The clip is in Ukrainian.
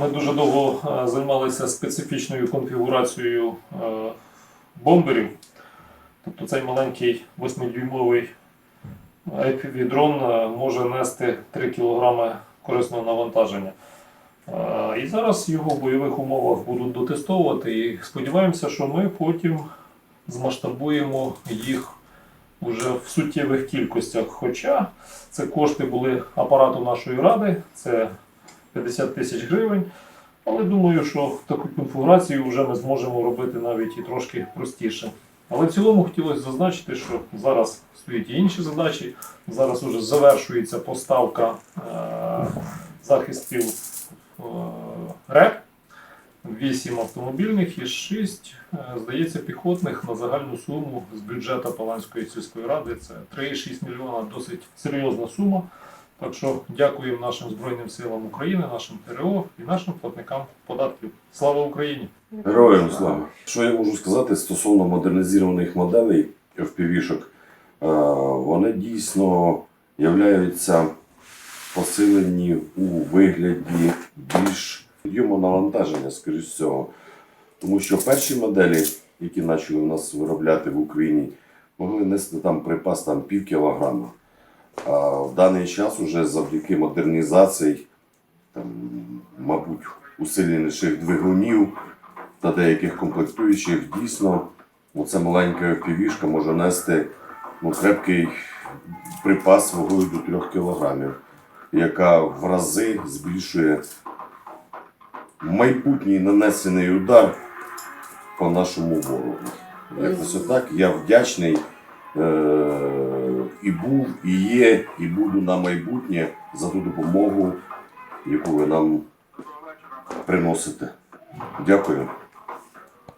ми дуже довго е, займалися специфічною конфігурацією е, бомберів. Тобто цей маленький 8-дюймовий FPV-дрон е, може нести 3 кг корисного навантаження. І зараз його в бойових умовах будуть дотестовувати і сподіваємося, що ми потім змасштабуємо їх уже в суттєвих кількостях. Хоча це кошти були апарату нашої ради, це 50 тисяч гривень. Але думаю, що таку конфігурацію вже ми зможемо робити навіть і трошки простіше. Але в цілому хотілося зазначити, що зараз стоять і інші задачі. Зараз уже завершується поставка е- захистів е- РЕП. 8 автомобільних і 6, здається, піхотних на загальну суму з бюджету Паланської сільської ради. Це 3,6 мільйона, досить серйозна сума. Так що дякуємо нашим Збройним силам України, нашим ТРО і нашим платникам податків. Слава Україні! Героям слава. Що я можу сказати стосовно модернізованих моделей FPV-шок? Е, Вони дійсно являються посилені у вигляді більш йому навантаження, скоріш всього. Тому що перші моделі, які почали у нас виробляти в Україні, могли нести там припас там, пів кілограма. А в даний час уже завдяки модернізації, там, мабуть, усиленіших двигунів та деяких комплектуючих, дійсно, оця маленька півішка може нести ну, крепкий припас вагою до 3 кг, яка в рази збільшує майбутній нанесений удар по нашому ворогу. Якось отак. Я вдячний е- і був, і є, і буду на майбутнє за ту допомогу, яку ви нам приносите. Дякую.